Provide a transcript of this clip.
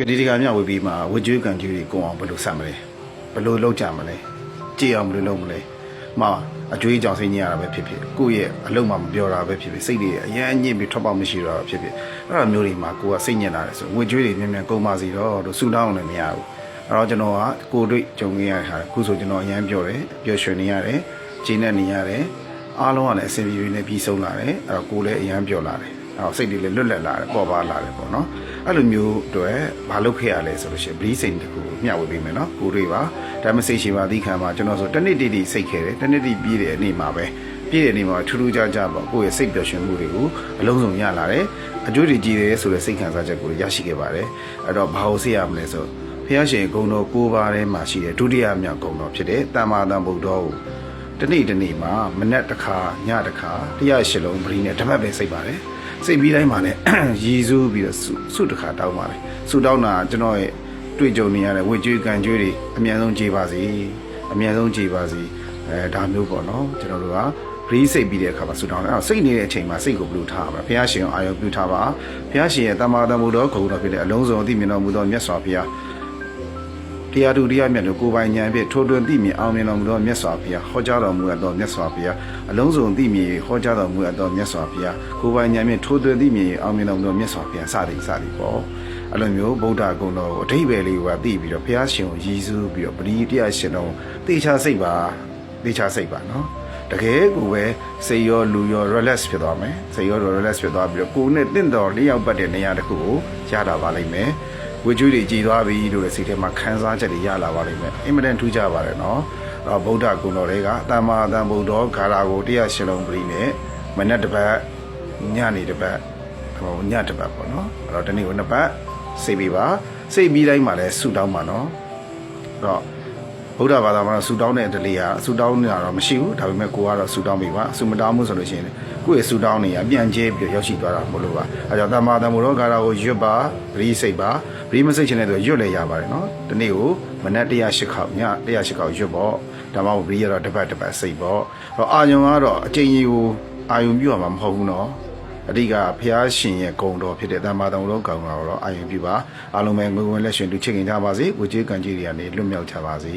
ကဲဒီဒီကမြဝေပြီးမှာဝကြွေးကန်ကြီးတွေကုံအောင်ဘယ်လိုဆက်မလဲဘယ်လိုလုပ်ကြမလဲကြည်အောင်ဘယ်လိုလုပ်မလဲမအကျွေးကြောင်စိတ်ညစ်ရတာပဲဖြစ်ဖြစ်ကိုယ့်ရဲ့အလုံးမမပြောတာပဲဖြစ်ဖြစ်စိတ်တွေအရန်ညစ်ပြီးထွက်ပေါက်မရှိတော့တာဖြစ်ဖြစ်အဲ့လိုမျိုးတွေမှာကိုကစိတ်ညစ်လာတယ်ဆိုဝကြွေးတွေမြန်မြန်ကုံပါစီတော့တို့ဆူတောင်းလည်းမရဘူးအဲ့တော့ကျွန်တော်ကကိုတွေ့ကြုံခဲ့ရတဲ့ဟာခုဆိုကျွန်တော်အရန်ပြောတယ်ပြောရွှင်နေရတယ်ဂျင်းနဲ့နေရတယ်အားလုံးကလည်းအဆင်ပြေပြေနဲ့ပြီးဆုံးလာတယ်အဲ့တော့ကိုလည်းအရန်ပြောလာတယ် အဲ့တော့စိတ်တွေလည်းလွတ်လပ်လာတယ်ပေါ်ပါလာတယ်ပေါ့နော်အဲ့လိုမျိုးအတွက်မလုပ်ခဲ့ရလဲဆိုလို့ရှိရင်ဘလီစိန်တခုမျှဝေပေးမယ်နော်ကိုတွေပါဒါမှစိတ်ရှိပါသီးခံပါကျွန်တော်ဆိုတစ်နှစ်တည်းတည်းစိတ်ခဲတယ်တစ်နှစ်တည်းပြည့်တဲ့အနေမှာပဲပြည့်တဲ့အနေမှာထူးထူးခြားခြားပေါ့ကိုယ့်ရဲ့စိတ်ပျော်ရွှင်မှုတွေကိုအလုံးစုံရလာတယ်အကျိုးတွေကြည်တယ်ဆိုတဲ့စိတ်ခံစားချက်ကိုရရှိခဲ့ပါတယ်အဲ့တော့ဘာလို့စိတ်ရမလဲဆိုဖះရှင်ဂုံတော်၉ပါးထဲမှာရှိတဲ့ဒုတိယမြောက်ဂုံတော်ဖြစ်တဲ့တမ္မာတန်ဗုဒ္ဓကို တနေ့တနေ့မှာမနက်တစ်ခါညတစ်ခါတရားရှစ်လုံးပရိနဲ့ဓမ္မပဲစိတ်ပါတယ်စိတ်ပြီးတိုင်းမှာလည်းရည်စူးပြီးတော့ဆုဆုတစ်ခါတောင်းပါလေဆုတောင်းတာကျွန်တော်ရဲ့တွေ့ကြုံနေရတဲ့ဝေကျွေးကန်ကျွေးတွေအမြန်ဆုံးကြည်ပါစေအမြန်ဆုံးကြည်ပါစေအဲဒါမျိုးပေါ့နော်ကျွန်တော်တို့ကဘရီးစိတ်ပြီးတဲ့အခါမှာဆုတောင်းတယ်အဲ့တော့စိတ်နေတဲ့အချိန်မှာစိတ်ကိုဘယ်လိုထားရမလဲဘုရားရှင်ကိုအာရုံပြုထားပါဘုရားရှင်ရဲ့တမ္မာတမ္မုဒ္ဒောဂုဏ်တော်ဖြစ်တဲ့အလုံးစုံအသိမြင်တော်မူသောမြတ်စွာဘုရား တရားသူတရားမြတ်လို့ကိုယ်ပိုင်ဉာဏ်ဖြင့်ထိုးထွင်းသိမြင်အောင်မြင်တော်မူသောမြတ်စွာဘုရားဟောကြားတော်မူအပ်သောမြတ်စွာဘုရားအလုံးစုံသိမြင်ဟောကြားတော်မူအပ်သောမြတ်စွာဘုရားကိုယ်ပိုင်ဉာဏ်ဖြင့်ထိုးထွင်းသိမြင်အောင်မြင်တော်မူသောမြတ်စွာဘုရားစသည်စသည်ပေါ့အဲ့လိုမျိုးဗုဒ္ဓဂုဏ်တော်ကိုအဓိပ္ပာယ်လေးကသိပြီးတော့ဘုရားရှင်ကိုရည်စူးပြီးတော့ပရိတရားရှင်တော်တေချာစိတ်ပါတေချာစိတ်ပါနော်တကယ်ကိုပဲစိတ်ရောလူရော relax ဖြစ်သွားမယ်စိတ်ရော relax ဖြစ်သွားပြီးတော့ကိုယ်နဲ့တင့်တော်လျှောက်ပတ်တဲ့နေရာတစ်ခုကိုရတာပါလိမ့်မယ် ဝေကျွေးတွေကြည်သွားပြီလို့လည်းစိတ်ထဲမှာခံစားချက်တွေရလာပါလိမ့်မယ်အင်မတန်ထူးခြားပါတယ်နော်အဲ့တော့ဗုဒ္ဓဂုဏ်တော်တွေကတမ္မာတန်ဗုဒ္ဓဂါရာကိုတရားရှင်လုံးပရိနဲ့မနက်တစ်ပတ်ညနေတစ်ပတ်ဟိုညတစ်ပတ်ပေါ့နော်အဲ့တော့ဒီနေ့ကိုနှစ်ပတ်စိတ်ပြီးပါစိတ်ပြီးတိုင်းမှာလည်းဆူတောင်းပါနော်အဲ့တော့ ဗုဒ္ဓဘာသာမှာဆူတောင်းတဲ့တလေကဆူတောင်းနေတာတော့မရှိဘူးဒါပေမဲ့ကိုကတော့ဆူတောင်းပြီပါဆူမတောင်းမှုဆိုလို့ရှိရင်ကိုယ့်ရဲ့ဆူတောင်းနေရပြန်ကျဲပြီးရောက်ရှိသွားတာမလို့ပါအဲကြောင့်တမ္မာတန်ဗုဒ္ဓဂါရာကိုရွတ်ပါပရိစိတ်ပါပရိမစိတ်ချင်တဲ့သူရွတ်လဲရပါတယ်နော်ဒီနေ့ကိုမနက်108ခေါက်ည108ခေါက်ရွတ်ပေါ့ဒါမှမဟုတ်ပရိရတော့တစ်ပတ်တစ်ပတ်စိတ်ပေါ့တော့အာယုံကတော့အချိန်ကြီးကိုအာယုံပြုရမှာမဟုတ်ဘူးနော် အဓိကဘုရားရှင်ရဲ့ဂုံတော်ဖြစ်တဲ့တမ္မာတော်တော်ကောင်တော်တော့အာယုံပြုပါအားလုံးပဲငွေဝင်လက်ရှင်တူချစ်ခင်ကြပါစေဝေကျေးကံကြီးတွေကနေလွတ်မြောက်ကြပါစေ